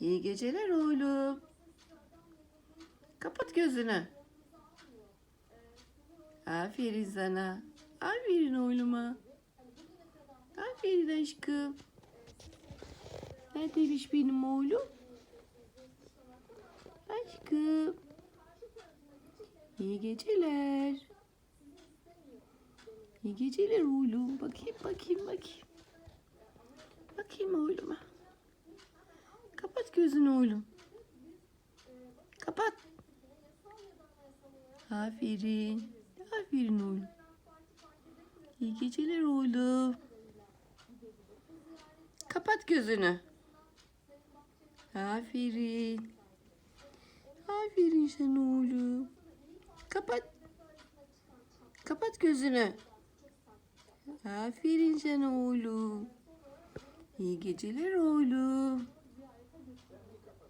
İyi geceler oğlum. Kapat gözünü. Aferin sana. Aferin oğluma. Aferin aşkım. Neredeymiş benim oğlum? Aşkım. İyi geceler. İyi geceler oğlum. Bakayım bakayım bakayım. Bakayım oğluma. Kapat gözünü oğlum. Kapat. Aferin. Aferin oğlum. İyi geceler oğlum. Kapat gözünü. Aferin. Aferin sana oğlum. Kapat. Kapat gözünü. Aferin sana oğlum. İyi geceler oğlum. Técnica para...